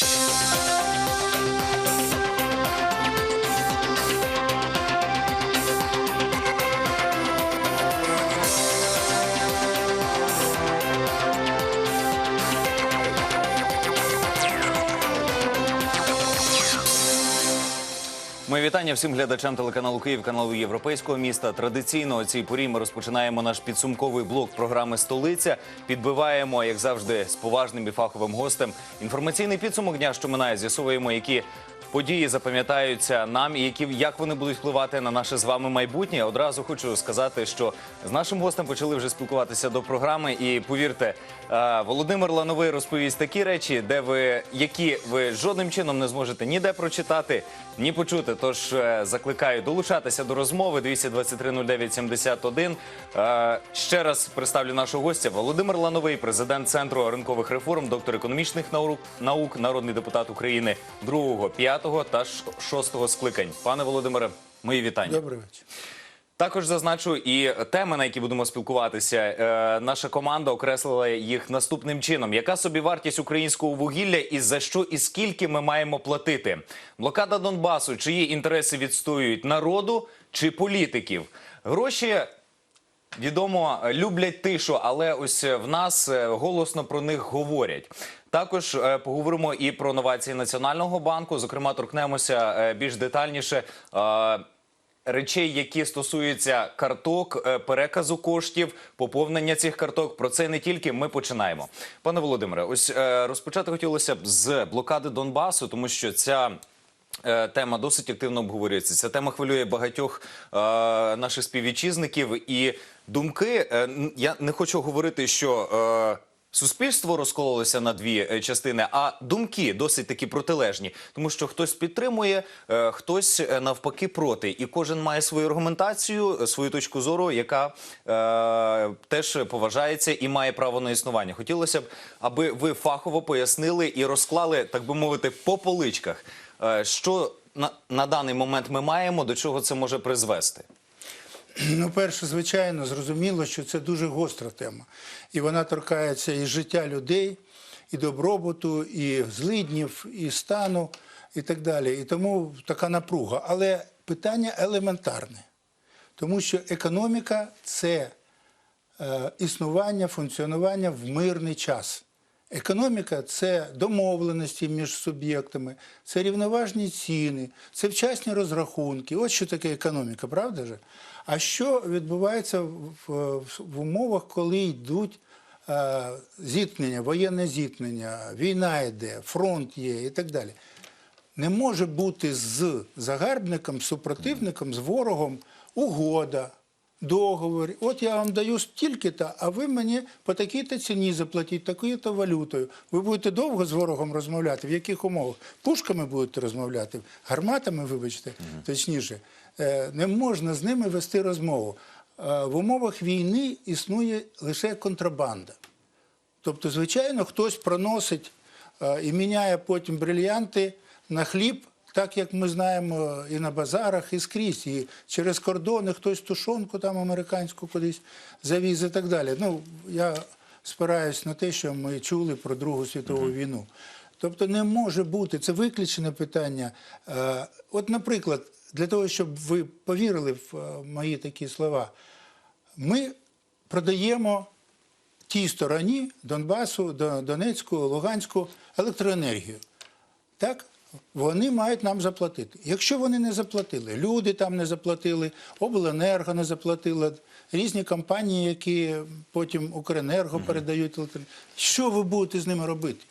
Música Мої вітання всім глядачам телеканалу Київ, каналу Європейського міста. Традиційно о цій порі ми розпочинаємо наш підсумковий блок програми Столиця. Підбиваємо, як завжди, з поважним і фаховим гостем. Інформаційний підсумок дня, що минає, з'ясовуємо, які події запам'ятаються нам і які як вони будуть впливати на наше з вами майбутнє. Одразу хочу сказати, що з нашим гостем почали вже спілкуватися до програми. І повірте, е, Володимир Лановий розповість такі речі, де ви які ви жодним чином не зможете ніде прочитати, ні почути. Тож е, закликаю долучатися до розмови 223 09 71. Е, Ще раз представлю нашого гостя Володимир Лановий, президент центру ринкових реформ, доктор економічних наук, наук, народний депутат України 2, 5 та 6 скликань. Пане Володимире, мої вітання. Добрий вечір. Також зазначу і теми, на які будемо спілкуватися. Е, наша команда окреслила їх наступним чином: яка собі вартість українського вугілля і за що і скільки ми маємо платити? Блокада Донбасу, чиї інтереси відстоюють народу чи політиків? Гроші. Відомо люблять тишу, але ось в нас е, голосно про них говорять. Також е, поговоримо і про новації Національного банку. Зокрема, торкнемося е, більш детальніше. е, речей, які стосуються карток, переказу коштів, поповнення цих карток. Про це не тільки ми починаємо. Пане Володимире, ось розпочати хотілося б з блокади Донбасу, тому що ця. Тема досить активно обговорюється. Ця тема хвилює багатьох наших співвітчизників. І думки я не хочу говорити, що суспільство розкололося на дві е, частини, а думки досить такі протилежні, тому що хтось підтримує, е, хтось е, навпаки проти, і кожен має свою аргументацію, свою точку зору, яка е, теж поважається і має право на існування. Хотілося б, аби ви фахово пояснили і розклали, так би мовити, по поличках, що на, на даний момент ми маємо, до чого це може призвести. Ну, перше, звичайно, зрозуміло, що це дуже гостра тема. І вона торкається і життя людей, і добробуту, і злиднів, і стану, і так далі. І тому така напруга. Але питання елементарне. Тому що економіка це е, існування, функціонування в мирний час. Економіка це домовленості між суб'єктами, це рівноважні ціни, це вчасні розрахунки. От що таке економіка, правда ж? А що відбувається в, в, в умовах, коли йдуть е, зіткнення, воєнне зіткнення, війна йде, фронт є і так далі? Не може бути з загарбником, супротивником, з ворогом угода, договір. От я вам даю стільки-то, а ви мені по такій-то ціні заплатіть, такою-то валютою. Ви будете довго з ворогом розмовляти? В яких умовах? Пушками будете розмовляти, гарматами, вибачте, точніше. Е, Не можна з ними вести розмову. Е, В умовах війни існує лише контрабанда. Тобто, звичайно, хтось проносить е, і міняє потім брильянти на хліб, так як ми знаємо і на базарах, і скрізь. І через кордони хтось тушонку там американську кудись завіз і так далі. Ну, я спираюсь на те, що ми чули про Другу світову війну. Тобто не може бути, це виключене питання. От, наприклад, для того, щоб ви повірили в е, мої такі слова, ми продаємо тій стороні Донбасу, Донецьку, Луганську електроенергію. Так? Вони мають нам заплатити. Якщо вони не заплатили, люди там не заплатили, обленерго не заплатила, різні компанії, які потім Укренерго передають електроенергію. Що ви будете з ними робити?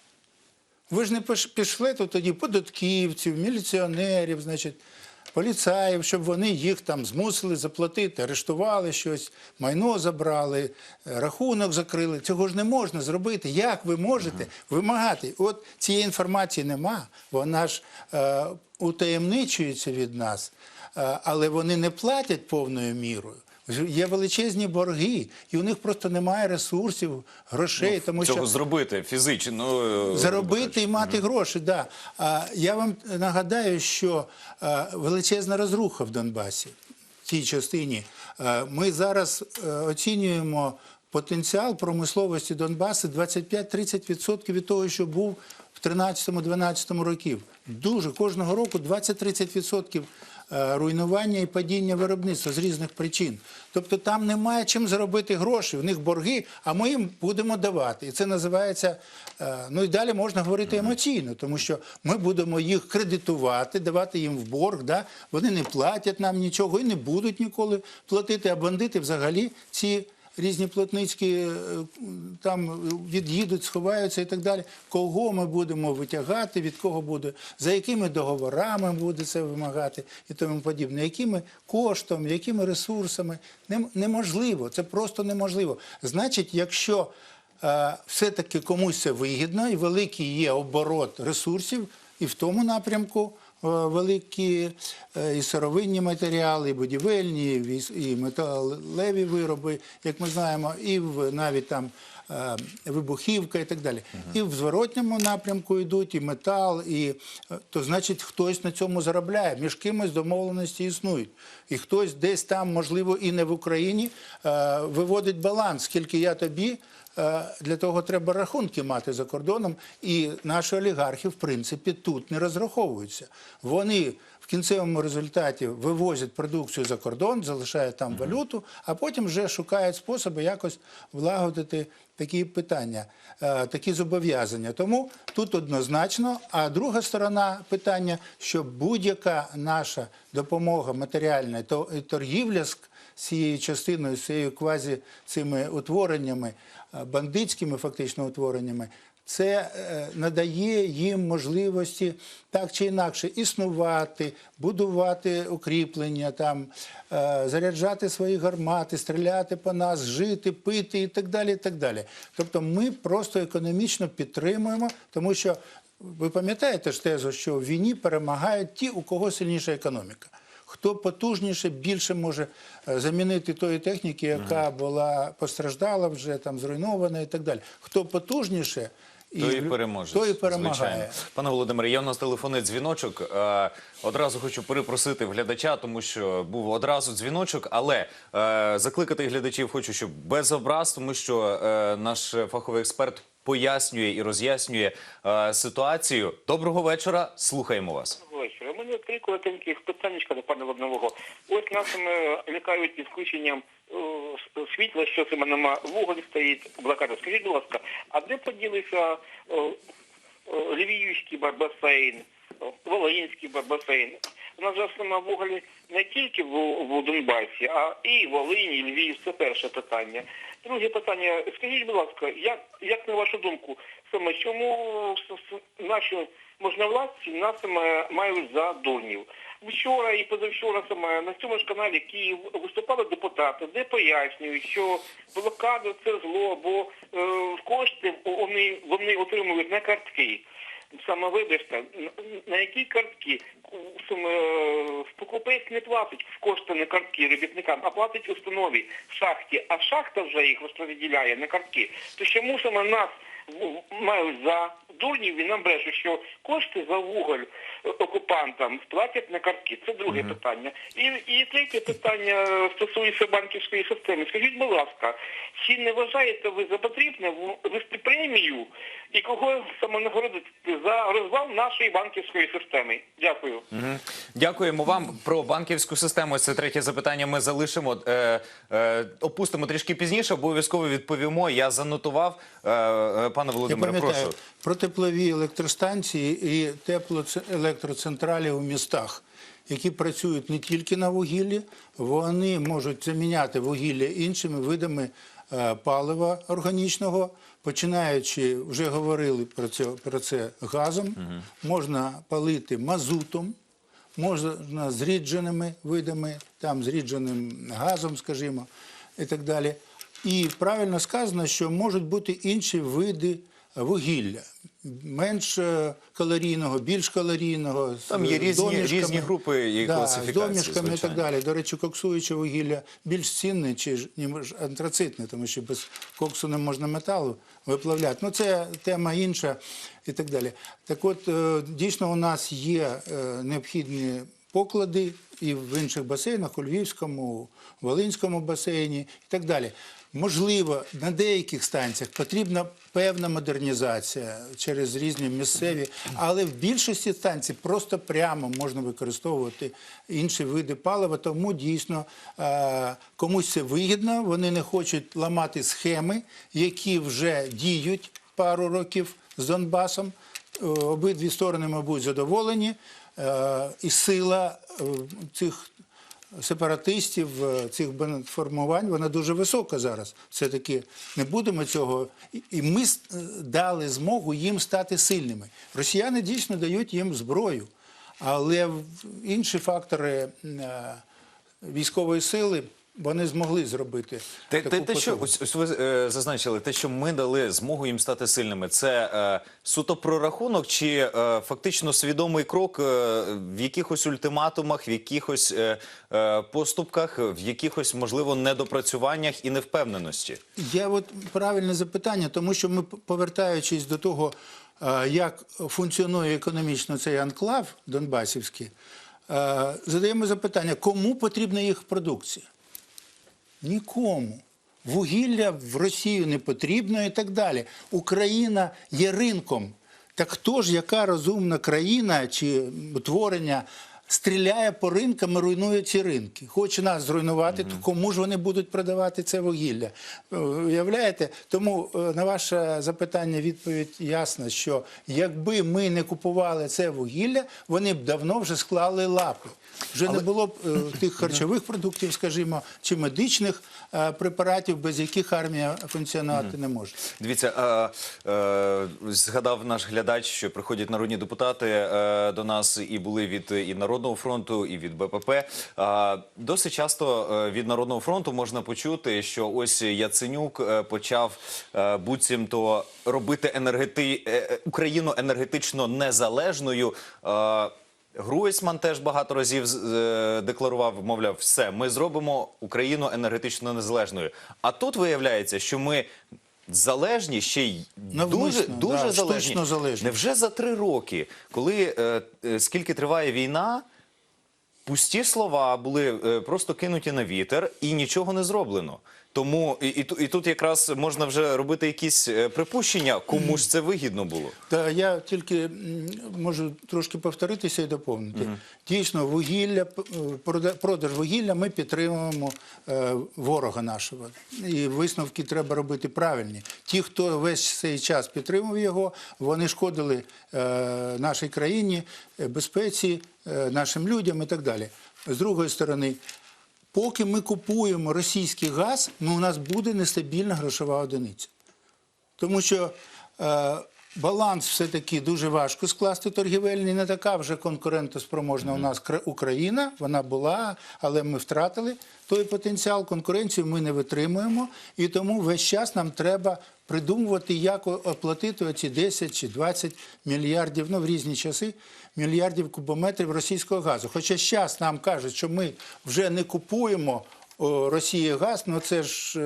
Ви ж не пішли то тоді податківців, міліціонерів, значить, поліцаїв, щоб вони їх там змусили заплатити, арештували щось, майно забрали, е, рахунок закрили. Цього ж не можна зробити. Як ви можете вимагати? От цієї інформації нема, вона ж е, утаємничується від нас, е, але вони не платять повною мірою. Є величезні борги, і у них просто немає ресурсів, грошей, тому що зробити фізично е, заробити і мати гроші. Да. А я вам нагадаю, що е, величезна розруха в Донбасі в цій частині. Е, Ми зараз е, оцінюємо потенціал промисловості Донбасу 25-30% від того, що був в 13-12 років. Дуже кожного року 20-30% е, руйнування і падіння виробництва з різних причин. Тобто там немає чим заробити гроші, в них борги, а ми їм будемо давати. І це називається, е, ну і далі можна говорити емоційно, тому що ми будемо їх кредитувати, давати їм в борг. Да? Вони не платять нам нічого і не будуть ніколи платити, а бандити взагалі ці різні платницькі е, там від'їдуть, сховаються і так далі. Кого ми будемо витягати, від кого буде, за якими договорами буде це вимагати і тому подібне, якими коштом, якими ресурсами. Неможливо, це просто неможливо. Значить, якщо е, все-таки комусь це вигідно і великий є оборот ресурсів, і в тому напрямку великі е, і сировинні матеріали, і будівельні, і металеві вироби, як ми знаємо, і навіть там е, вибухівка і так далі. І в зворотньому напрямку йдуть і метал, і е, то значить хтось на цьому заробляє. Між кимось домовленості існують. І хтось десь там, можливо, і не в Україні, е, виводить баланс, скільки я тобі. Е, Для того треба рахунки мати за кордоном, і наші олігархи, в принципі, тут не розраховуються. Вони в кінцевому результаті вивозять продукцію за кордон, залишають там валюту, а потім вже шукають способи якось влагодити такі питання, е, такі зобов'язання. Тому тут однозначно. А друга сторона питання, що будь-яка наша допомога матеріальна то торгівля з цією частиною, з цією квазі цими утвореннями, бандитськими фактично утвореннями, це е, надає їм можливості так чи інакше існувати, будувати укріплення, там, е, заряджати свої гармати, стріляти по нас, жити, пити і так далі. І так далі. Тобто ми просто економічно підтримуємо, тому що ви пам'ятаєте ж тезу, що в війні перемагають ті, у кого сильніша економіка. Хто потужніше, більше може е, замінити тої техніки, яка була постраждала вже там зруйнована і так далі. Хто потужніше, То і переможе. той і перемагає. Звичайно. Пане Володимире, є у нас телефонний дзвіночок. Е, Одразу хочу перепросити в глядача, тому що був одразу дзвіночок, але е, закликати глядачів хочу, щоб без образ, тому що е, наш фаховий експерт пояснює і роз'яснює е, ситуацію. Доброго вечора. Слухаємо вас. Три коротеньких питання до пана Воднового. Ось нас е, лякають підключенням е, світла, що це нема вуголь стоїть, блокада. Скажіть, будь ласка, а де поділився е, Львівський басейн, е, Волинський басейн? У нас же нема вуголі не тільки в, в Донбасі, а і в Волині, і Львів. Це перше питання. Друге питання. Скажіть, будь ласка, як, як на вашу думку, саме чому наші можновладці нас мають за дурнів? Вчора і позавчора саме на цьому ж каналі Київ виступали депутати, де пояснюють, що блокада це зло, бо е, кошти вони, вони отримують на картки. Саме вибачте, на- на які картки е, покупець не платить в кошти на картки робітникам, а платить установі в шахті, а шахта вже їх розподіляє на картки. То чому саме нас мають за дурнів і нам бреше, що кошти за вуголь е, платять на картки? Це друге питання. І, і третє питання стосується банківської системи. Скажіть, будь ласка, чи не вважаєте ви за потрібне в- вести премію і кого саме нагородити за розвал нашої банківської системи? Дякую. Мгм. Дякуємо вам про банківську систему. Це третє запитання. Ми залишимо е, е, опустимо трішки пізніше. Обов'язково відповімо. Я занотував. Е, е, пане Володимире, прошу. про теплові електростанції і теплоелектроцентралі у містах, які працюють не тільки на вугіллі, вони можуть заміняти вугілля іншими видами е, палива органічного, починаючи, вже говорили про це, про це газом, можна палити мазутом. Можна зрідженими видами, там зрідженим газом, скажімо, і так далі. І правильно сказано, що можуть бути інші види вугілля, менш е, калорійного, більш калорійного. Там є різні- різні групи і да, класифікації, З домішками і так далі. До речі, коксуюче вугілля більш цінне, чи ніж антрацитне, тому що без коксу не можна металу виплавляти. Ну, це тема інша і так далі. Так от, е, дійсно, у нас є е, необхідні поклади і в інших басейнах, у Львівському, Волинському басейні і так далі. Можливо, на деяких станціях потрібна певна модернізація через різні місцеві, але в більшості станцій просто прямо можна використовувати інші види палива. Тому дійсно е, комусь це вигідно. Вони не хочуть ламати схеми, які вже діють пару років з Донбасом. Е, Обидві сторони, мабуть, задоволені, Е, і сила цих сепаратистів, е, цих формувань, вона дуже висока зараз. Все-таки не будемо цього. І- І ми е, дали змогу їм стати сильними. Росіяни дійсно дають їм зброю, але інші фактори е, військової сили вони змогли зробити. Те, таку те, те, що ось, ось ви е, зазначили, те, що ми дали змогу їм стати сильними, це е, суто прорахунок чи е, фактично свідомий крок е, в якихось ультиматумах, в якихось е, е, поступках, в якихось можливо недопрацюваннях і невпевненості? Я от правильне запитання, тому що ми, повертаючись до того, е, як функціонує економічно цей анклав Донбасівський, е, задаємо запитання, кому потрібна їх продукція? Нікому. Вугілля в Росію не потрібно і так далі. Україна є ринком. Так хто ж, яка розумна країна чи утворення стріляє по ринкам і руйнує ці ринки? Хоче нас зруйнувати, то кому ж вони будуть продавати це вугілля? Е, Уявляєте? Тому е, на ваше запитання відповідь ясна, що якби ми не купували це вугілля, вони б давно вже склали лапи. Вже не було б е, тих харчових продуктів, скажімо, чи медичних препаратів, без яких армія функціонувати не може. Дивіться, е, е, згадав наш глядач, що приходять народні депутати е, до нас і були від і Народного фронту, і від БПП. Досить часто е, від Народного фронту можна почути, що ось Яценюк е, почав е, буцімто робити енергети... Україну енергетично незалежною. Груйсман теж багато разів декларував, мовляв, все, ми зробимо Україну енергетично незалежною. А тут виявляється, що ми залежні ще й дуже, Навмисно, дуже да, залежні. залежні. Невже за три роки, коли е, е, скільки триває війна, пусті слова були е, просто кинуті на вітер і нічого не зроблено. Тому і, і, і тут якраз можна вже робити якісь е, припущення, кому ж це вигідно було. Та я тільки можу трошки повторитися і доповнити. Дійсно, вугілля, е, продаж вугілля ми підтримуємо е, ворога нашого. І висновки треба робити правильні. Ті, хто весь цей час підтримував його, вони шкодили е, нашій країні, безпеці, е, нашим людям і так далі. З другої сторони, поки ми купуємо російський газ, ну, у нас буде нестабільна грошова одиниця. Тому що е, баланс все-таки дуже важко скласти торгівельний, не така вже конкурентоспроможна у нас Україна. Вона була, але ми втратили той потенціал. Конкуренцію ми не витримуємо, і тому весь час нам треба придумувати, як оплатити оці 10 чи 20 мільярдів, ну в різні часи, мільярдів кубометрів російського газу. Хоча зараз нам кажуть, що ми вже не купуємо Росії газ, ну це ж.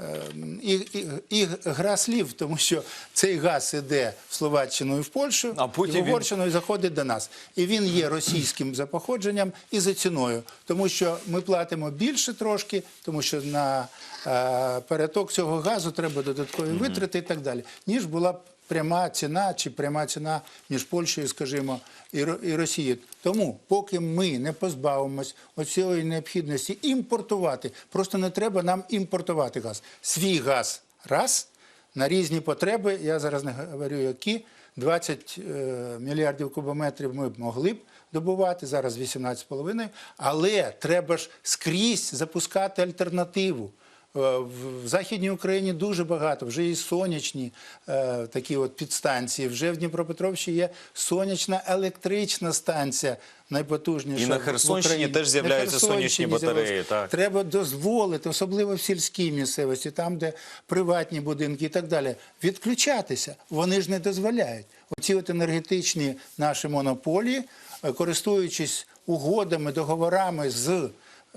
Е, Е, І, і, і гра слів, тому що цей газ іде в Словаччину і в Польщу, А потім і в він- Угорщину і заходить до нас. І він є російським за походженням і за ціною, тому що ми платимо більше трошки, тому що на е, переток цього газу треба додаткові витрати і так далі, ніж була б пряма ціна чи пряма ціна між Польщею, скажімо, і, Росією. Тому, поки ми не позбавимось оцієї необхідності імпортувати, просто не треба нам імпортувати газ. Свій газ раз на різні потреби. Я зараз не говорю, які 20 е, мільярдів кубометрів ми б могли б добувати, зараз 18,5, але треба ж скрізь запускати альтернативу. Е, В Західній Україні дуже багато, вже і сонячні е, такі от підстанції. Вже в Дніпропетровщі є сонячна електрична станція, найпотужніша. І на Херсонщині теж з'являються сонячні батареї, так. Треба дозволити, особливо в сільській місцевості, там, де приватні будинки і так далі, відключатися. Вони ж не дозволяють. Оці от енергетичні наші монополії, е, користуючись угодами, договорами з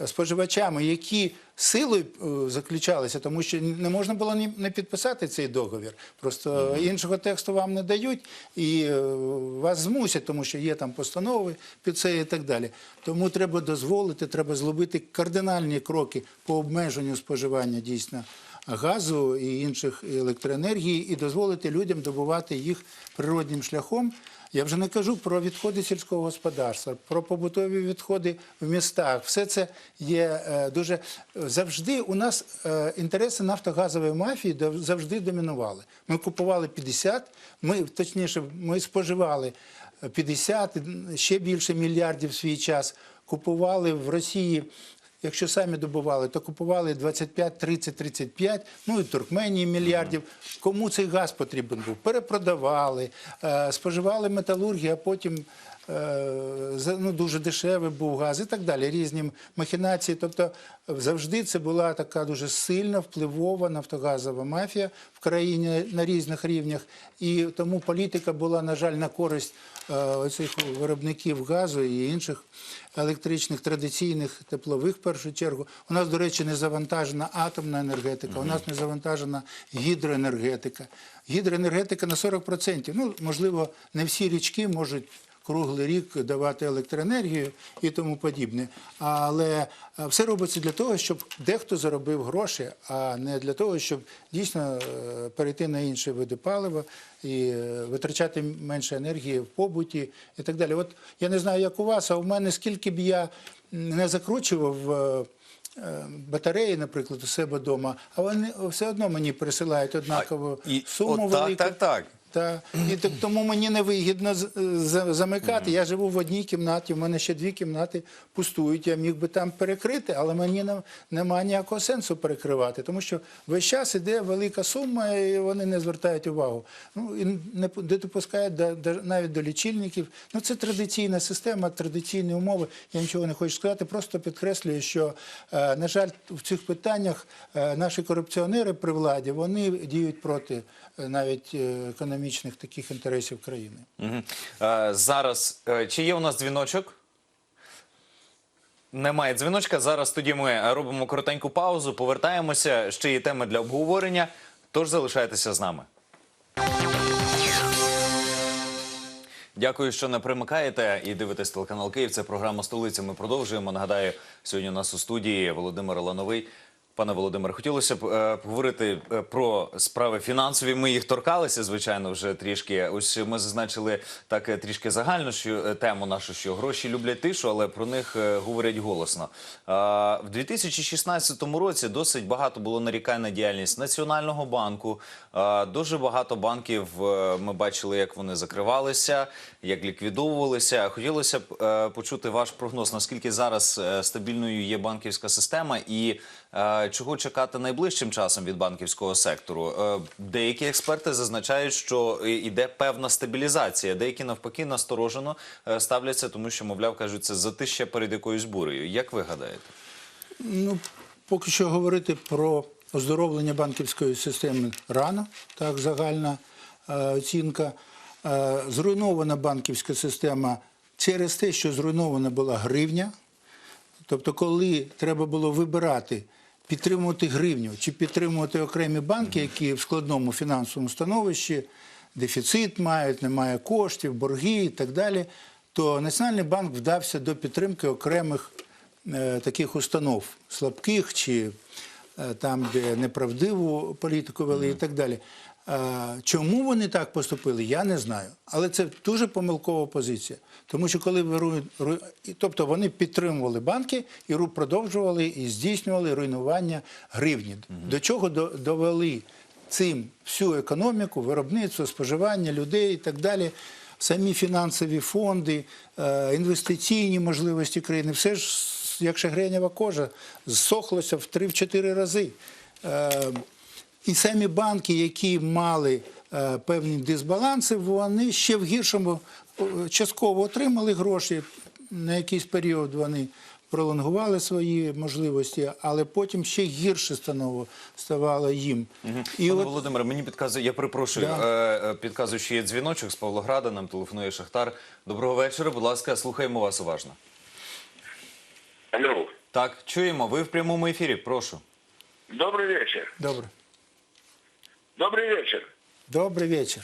споживачами, які силою е, заключалися, тому що не можна було не підписати цей договір. Просто іншого тексту вам не дають і е, вас змусять, тому що є там постанови під це і так далі. Тому треба дозволити, треба зробити кардинальні кроки по обмеженню споживання дійсно газу і інших електроенергії і дозволити людям добувати їх природнім шляхом. Я вже не кажу про відходи сільського господарства, про побутові відходи в містах. Все це є е, дуже завжди. У нас е, інтереси нафтогазової мафії завжди домінували. Ми купували 50, ми точніше, ми споживали 50, ще більше мільярдів в свій час. Купували в Росії Якщо самі добували, то купували 25, 30, 35, ну і Туркменії мільярдів. Кому цей газ потрібен був? Перепродавали, е, споживали металургію, а потім ну, дуже дешевий був газ і так далі. Різні махінації. Тобто завжди це була така дуже сильна, впливова нафтогазова мафія в країні на різних рівнях. І тому політика була, на жаль, на користь е, оцих виробників газу і інших електричних традиційних теплових в першу чергу. У нас, до речі, не завантажена атомна енергетика, у нас не завантажена гідроенергетика. Гідроенергетика на 40%. Ну, можливо, не всі річки можуть круглий рік давати електроенергію і тому подібне. Але е, все робиться для того, щоб дехто заробив гроші, а не для того, щоб дійсно е, перейти на інші види палива і е, витрачати менше енергії в побуті і так далі. От я не знаю, як у вас, а у мене скільки б я не закручував. Батареї, наприклад, у себе вдома, а вони все одно мені присилають однакову і- суму от так, так, так. Та, і так, тому мені невигідно замикати. Я живу в одній кімнаті, в мене ще дві кімнати пустують. Я міг би там перекрити, але мені не, немає ніякого сенсу перекривати, тому що весь час іде велика сума, і вони не звертають увагу. Ну, і не допускають до, до, навіть до лічильників. Ну, це традиційна система, традиційні умови. Я нічого не хочу сказати, просто підкреслюю, що, е, на жаль, в цих питаннях е, наші корупціонери при владі вони діють проти навіть е, економічних таких інтересів країни. Е, Зараз е, чи є у нас дзвіночок? Немає дзвіночка. Зараз тоді ми робимо коротеньку паузу, повертаємося. Ще є теми для обговорення. Тож залишайтеся з нами. Дякую, що не примикаєте і дивитесь телеканал Київ. Це програма столиця. Ми продовжуємо. Нагадаю, сьогодні у нас у студії Володимир Лановий. Пане Володимире, хотілося б е, поговорити е, про справи фінансові. Ми їх торкалися, звичайно, вже трішки. Ось ми зазначили так е, трішки загально, що е, тему нашу, що гроші люблять тишу, але про них е, говорять голосно. А, в 2016 році досить багато було нарікань на діяльність Національного банку. А, дуже багато банків е, ми бачили, як вони закривалися, як ліквідовувалися. Хотілося б е, почути ваш прогноз, наскільки зараз е, стабільною є банківська система і е, чого чекати найближчим часом від банківського сектору. Е, Деякі експерти зазначають, що іде певна стабілізація. Деякі навпаки насторожено е, ставляться, тому що, мовляв, кажуть, це затища перед якоюсь бурею. Як ви гадаєте? Ну, поки що говорити про оздоровлення банківської системи рано, так, загальна е, оцінка. Е, зруйнована банківська система через те, що зруйнована була гривня. Тобто, коли треба було вибирати, підтримувати гривню чи підтримувати окремі банки, які в складному фінансовому становищі, дефіцит мають, немає коштів, борги і так далі, то Національний банк вдався до підтримки окремих е, таких установ, слабких чи е, там, де неправдиву політику вели і так далі. Е, Чому вони так поступили, я не знаю. Але це дуже помилкова позиція. Тому що коли ви руй- руй- тобто вони підтримували банки і ру- продовжували і здійснювали руйнування гривні. До чого до- довели цим всю економіку, виробництво, споживання людей і так далі. Самі фінансові фонди, е, інвестиційні можливості країни, все ж як шагренєва кожа, зсохлося в 3-4 рази. І самі банки, які мали е, певні дисбаланси, вони ще в гіршому е, частково отримали гроші. На якийсь період вони пролонгували свої можливості, але потім ще гірше станово ставало їм. І Пане от Володимире, мені підказує, я перепрошую, Да. е, е, підказую, що є дзвіночок з Павлограда, нам телефонує Шахтар. Доброго вечора, будь ласка, слухаємо вас уважно. Алло. Так, чуємо. Ви в прямому ефірі. Прошу. Добрый вечер. Добре. Добрый вечер. Добрий вечір.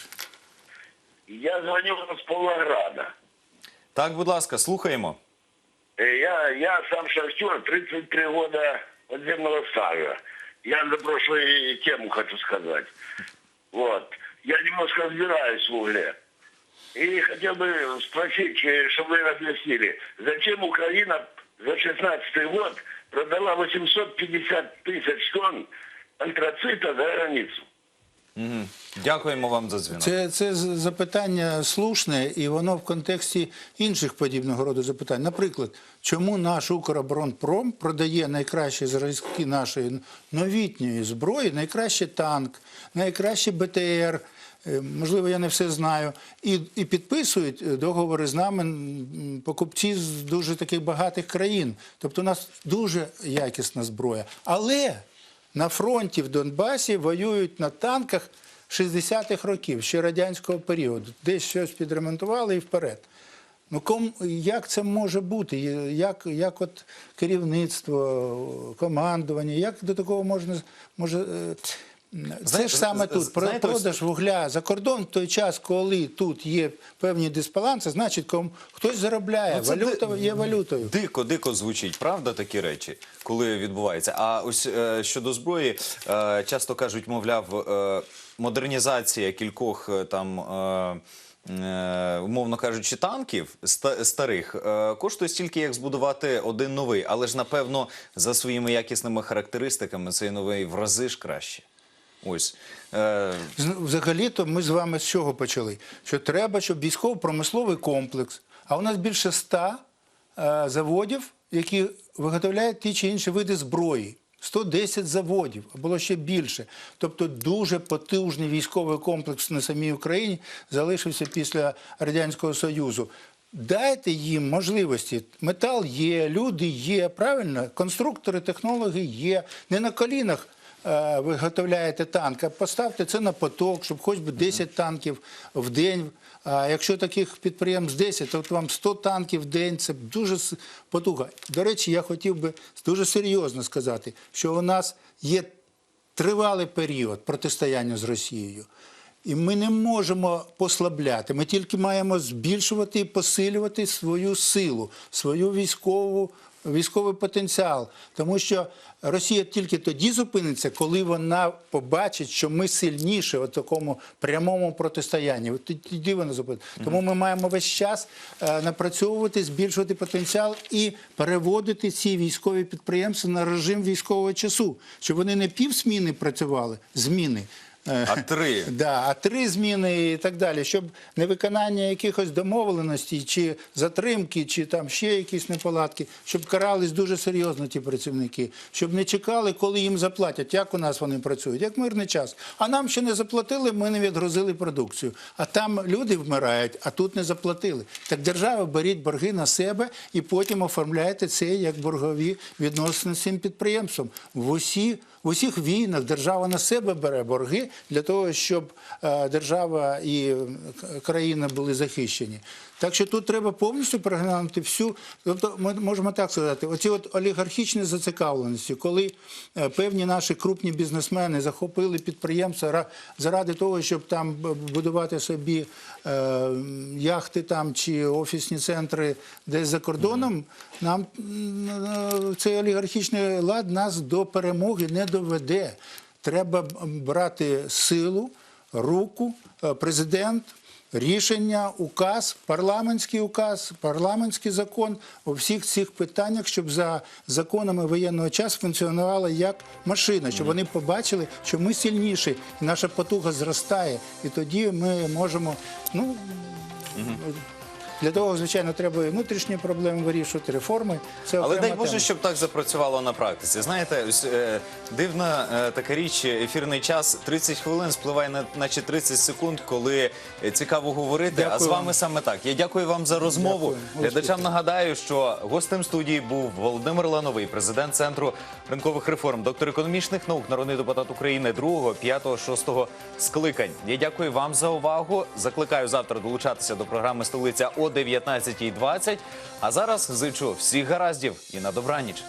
Я звоню вам с Павлограда. Так, будь ласка, слухаємо. Э, Я, я сам шахтер, 33 года подземного стажа. Я за прошлую тему хочу сказать. Вот. Я немножко разбираюсь в угле. И хотел бы спросить, э, чтобы вы объяснили, зачем Украина за 16 год продала 850 тысяч тонн антрацита за границу? Дякуємо вам за дзвінок. Це, це запитання слушне, і воно в контексті інших подібного роду запитань. Наприклад, чому наш Укроборонпром продає найкращі зразки нашої новітньої зброї, найкраще танк, найкраще БТР. е, Можливо, я не все знаю, і, і підписують е, договори з нами покупці з дуже таких багатих країн. Тобто у нас дуже якісна зброя. Але на фронті в Донбасі воюють на танках 60-х років, ще радянського періоду. Десь щось підремонтували і вперед. Ну ком, як це може бути? Як, як от керівництво, командування, як до такого можна може. Це ж саме тут. Про продаж вугля за кордон в той час, коли тут є певні дисбаланси, значить, ком, хтось заробляє. Ну, Валюта ди- є валютою. Дико, дико звучить, правда, такі речі, коли відбувається. А ось е, щодо зброї, е, часто кажуть, мовляв, е, модернізація кількох е, там. Е, е, Умовно кажучи, танків старих е, коштує стільки, як збудувати один новий, але ж напевно за своїми якісними характеристиками цей новий в рази ж краще. Ось е, Взагалі-то ми з вами з чого почали? Що треба, щоб військово-промисловий комплекс, а у нас більше ста е, заводів, які виготовляють ті чи інші види зброї. 110 заводів, а було ще більше. Тобто дуже потужний військовий комплекс на самій Україні залишився після Радянського Союзу. Дайте їм можливості. Метал є, люди є, правильно? Конструктори, технологи є. Не на колінах виготовляєте танк, а поставте це на поток, щоб хоч би 10 танків в день. А якщо таких підприємств 10, то от вам 100 танків в день це дуже потуга. До речі, я хотів би дуже серйозно сказати, що у нас є тривалий період протистояння з Росією. І ми не можемо послабляти. Ми тільки маємо збільшувати і посилювати свою силу, свою військову, військовий потенціал. Тому що Росія тільки тоді зупиниться, коли вона побачить, що ми сильніші у такому прямому протистоянні. От тоді вона зупиниться. Тому ми маємо весь час е, напрацьовувати, збільшувати потенціал і переводити ці військові підприємства на режим військового часу, щоб вони не півсміни працювали, зміни. Е, а три. Да, а три зміни і так далі, щоб невиконання якихось домовленостей, чи затримки, чи там ще якісь неполадки, щоб карались дуже серйозно ті працівники, щоб не чекали, коли їм заплатять, як у нас вони працюють, як мирний час. А нам ще не заплатили, ми не відгрузили продукцію. А там люди вмирають, а тут не заплатили. Так держава беріть борги на себе і потім оформляйте це як боргові відносини з цим підприємством. В усі в усіх війнах держава на себе бере борги для того, щоб е, держава і е, країна були захищені. Так що тут треба повністю переглянути всю. Тобто, ми можемо так сказати, оці от олігархічні зацікавленості, коли е, певні наші крупні бізнесмени захопили підприємства заради того, щоб там будувати собі е, яхти там чи офісні центри десь за кордоном, нам цей олігархічний лад нас до перемоги не доведе. Треба брати силу, руку, е, президент. Рішення, указ, парламентський указ, парламентський закон у всіх цих питаннях, щоб за законами воєнного часу функціонувала як машина, щоб вони побачили, що ми сильніші, наша потуга зростає, і тоді ми можемо. Ну для того, звичайно, треба і внутрішні проблеми вирішувати, реформи. Це Але дай Боже, тема. щоб так запрацювало на практиці. Знаєте, ось, е, дивна е, така річ, ефірний час 30 хвилин спливає на наче 30 секунд, коли цікаво говорити. а з вами вам. саме так. Я дякую вам за розмову. Дякую. Глядачам нагадаю, що гостем студії був Володимир Лановий, президент центру ринкових реформ, доктор економічних наук, народний депутат України 2, 5, 6 скликань. Я дякую вам за увагу. Закликаю завтра долучатися до програми Столиця о 19.20. А зараз зичу всіх гараздів і на добраніч.